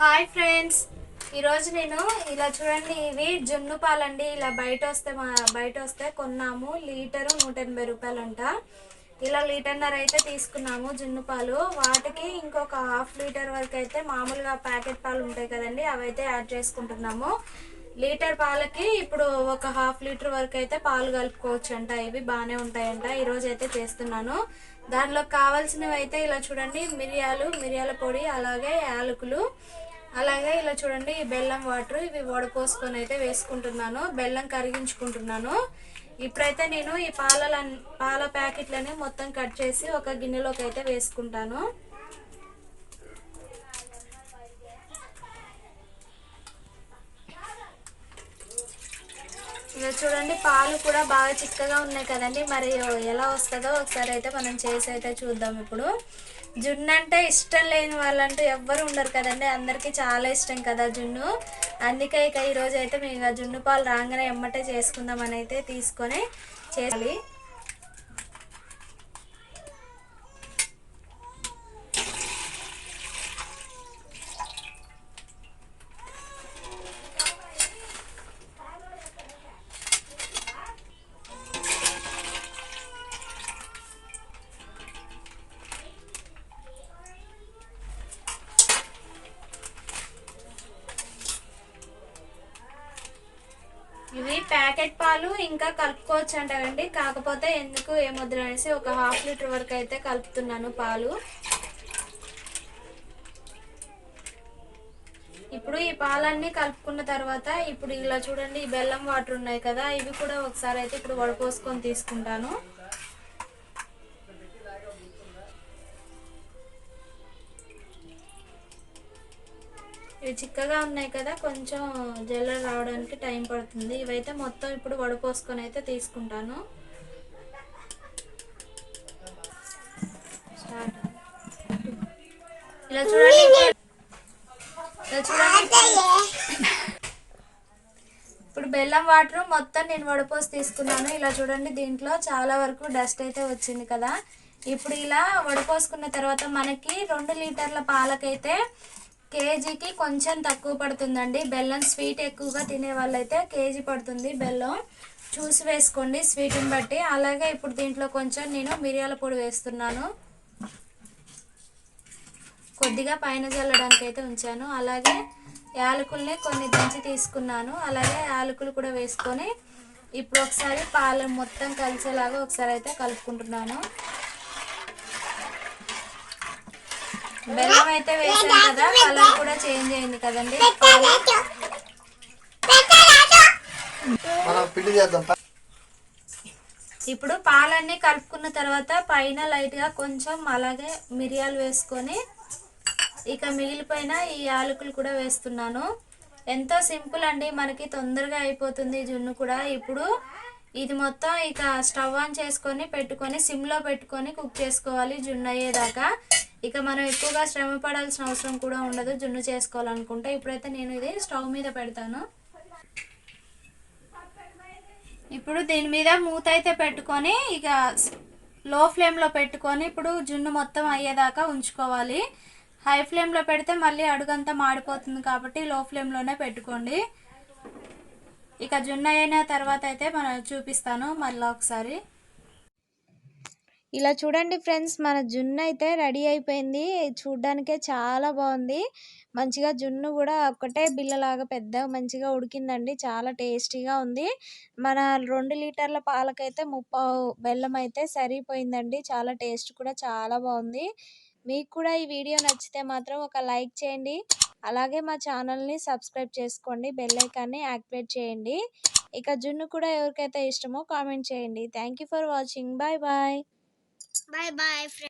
Hi friends. ఈరోజు నేను ఇలా చూడండి ఇవి జున్ను పాలండి. ఇలా బయట వస్తే మా బయట వస్తే కొన్నాము. లీటరు నూట ఎనభై రూపాయలంట. ఇలా లీటర్న్నర అయితే తీసుకున్నాము జున్ను పాలు. వాటికి ఇంకొక హాఫ్ లీటర్ వరకు అయితే మామూలుగా ప్యాకెట్ పాలు ఉంటాయి కదండి అవి అయితే యాడ్ చేసుకుంటున్నాము. లీటర్ పాలకి ఇప్పుడు ఒక హాఫ్ లీటర్ వరకు అయితే పాలు కలుపుకోవచ్చు అంట ఇవి బాగానే ఉంటాయంట. ఈరోజు అయితే చేస్తున్నాను. దానిలో కావాల్సినవి అయితే ఇలా చూడండి మిరియాలు మిరియాల పొడి అలాగే యాలకులు. అలాగే ఇలా చూడండి ఈ బెల్లం వాటర్ ఇవి వడపోసుకొని అయితే వేసుకుంటున్నాను. బెల్లం కరిగించుకుంటున్నాను. ఇప్పుడైతే నేను ఈ పాల పాల ప్యాకెట్లని మొత్తం కట్ చేసి ఒక గిన్నెలోకి అయితే వేసుకుంటాను. చూడండి పాలు కూడా బాగా చిక్కగా ఉన్నాయి కదండి. మరి ఎలా వస్తుందో ఒకసారి అయితే మనం చేసి అయితే చూద్దాం ఇప్పుడు. జున్ను అంటే ఇష్టం లేని వాళ్ళంటూ ఎవ్వరు ఉండరు కదండి. అందరికీ చాలా ఇష్టం కదా జున్ను. అందుకే ఇక ఈరోజు అయితే మేము ఇక జున్ను పాలు రాగానే ఎమ్మటే చేసుకుందామని అయితే తీసుకొని చేయాలి ఇవి ప్యాకెట్ పాలు ఇంకా కలుపుకోవచ్చు అంటారండి కాకపోతే ఎందుకు ఏమొద్దు అనేసి ఒక హాఫ్ లీటర్ వరకు అయితే కలుపుతున్నాను పాలు. ఇప్పుడు ఈ పాలన్నీ కలుపుకున్న తర్వాత ఇప్పుడు ఇలా చూడండి ఈ బెల్లం వాటర్ ఉన్నాయి కదా ఇవి కూడా ఒకసారి అయితే ఇప్పుడు వడపోసుకొని తీసుకుంటాను. ఇవి చిక్కగా ఉన్నాయి కదా కొంచెం జల్ల రావడానికి టైం పడుతుంది. ఇవైతే మొత్తం ఇప్పుడు వడపోసుకొని అయితే తీసుకుంటాను. ఇలా చూడండి. ఇలా చూడండి. ఇప్పుడు బెల్లం వాటర్ మొత్తం నేను వడపోసి తీసుకున్నాను. ఇలా చూడండి దీంట్లో చాలా వరకు డస్ట్ అయితే వచ్చింది కదా. ఇప్పుడు ఇలా వడపోసుకున్న తర్వాత మనకి రెండు లీటర్ల పాలకైతే కేజీకి కొంచెం తక్కువ పడుతుందండి. బెల్లం స్వీట్ ఎక్కువగా తినే వాళ్ళైతే కేజీ పడుతుంది బెల్లం. చూసి వేసుకోండి స్వీట్ని బట్టి. అలాగే ఇప్పుడు దీంట్లో కొంచెం నేను మిరియాల పొడి వేస్తున్నాను. కొద్దిగా పైన చల్లడానికి అయితే ఉంచాను. అలాగే యాలకుల్ని కొన్ని దంచి తీసుకున్నాను. అలాగే యాలకులు కూడా వేసుకొని ఇప్పుడు ఒకసారి పాలు మొత్తం కలిసేలాగా ఒకసారి అయితే కలుపుకుంటున్నాను. బెల్లం అయితే వేసాను కదా కలర్ కూడా చేంజ్ అయింది కదండి. పిండి చేద్దాం. ఇప్పుడు పాలన్నీ కలుపుకున్న తర్వాత పైన లైట్గా కొంచెం అలాగే మిరియాలు వేసుకొని ఇక మిగిలిపోయిన ఈ యాలకులు కూడా వేస్తున్నాను. ఎంతో సింపుల్ అండి మనకి తొందరగా అయిపోతుంది జున్ను కూడా. ఇప్పుడు ఇది మొత్తం ఇక స్టవ్ ఆన్ చేసుకొని పెట్టుకొని సిమ్లో పెట్టుకొని కుక్ చేసుకోవాలి జున్ను అయ్యేదాకా. ఇక మనం ఎక్కువగా శ్రమ పడాల్సిన అవసరం కూడా ఉండదు జున్ను చేసుకోవాలనుకుంటే. ఇప్పుడైతే నేను ఇది స్టవ్ మీద పెడతాను. ఇప్పుడు దీని మీద మూత అయితే పెట్టుకొని ఇక లో ఫ్లేమ్లో పెట్టుకొని ఇప్పుడు జున్ను మొత్తం అయ్యేదాకా ఉంచుకోవాలి. హై ఫ్లేమ్లో పెడితే మళ్ళీ అడుగంతా మాడిపోతుంది కాబట్టి లో ఫ్లేమ్లోనే పెట్టుకోండి. ఇక జున్ను అయిన తర్వాత అయితే మనం చూపిస్తాను మళ్ళీ ఒకసారి. ఇలా చూడండి ఫ్రెండ్స్ మన జున్ను అయితే రెడీ అయిపోయింది. చూడ్డానికే చాలా బాగుంది. మంచిగా జున్ను కూడా ఒక్కటే బిల్లలాగా పెద్ద మంచిగా ఉడికిందండి. చాలా టేస్టీగా ఉంది. మన రెండు లీటర్ల పాలకైతే ముప్పావు బెల్లం అయితే సరిపోయిందండి. చాలా టేస్ట్ కూడా చాలా బాగుంది. మీకు కూడా ఈ వీడియో నచ్చితే మాత్రం ఒక లైక్ చేయండి. అలాగే మా ఛానల్ని సబ్స్క్రైబ్ చేసుకోండి. బెల్ ఐకాన్ని యాక్టివేట్ చేయండి. ఇక జున్ను కూడా ఎవరికైతే ఇష్టమో కామెంట్ చేయండి. Thank you for watching. Bye bye. Bye bye.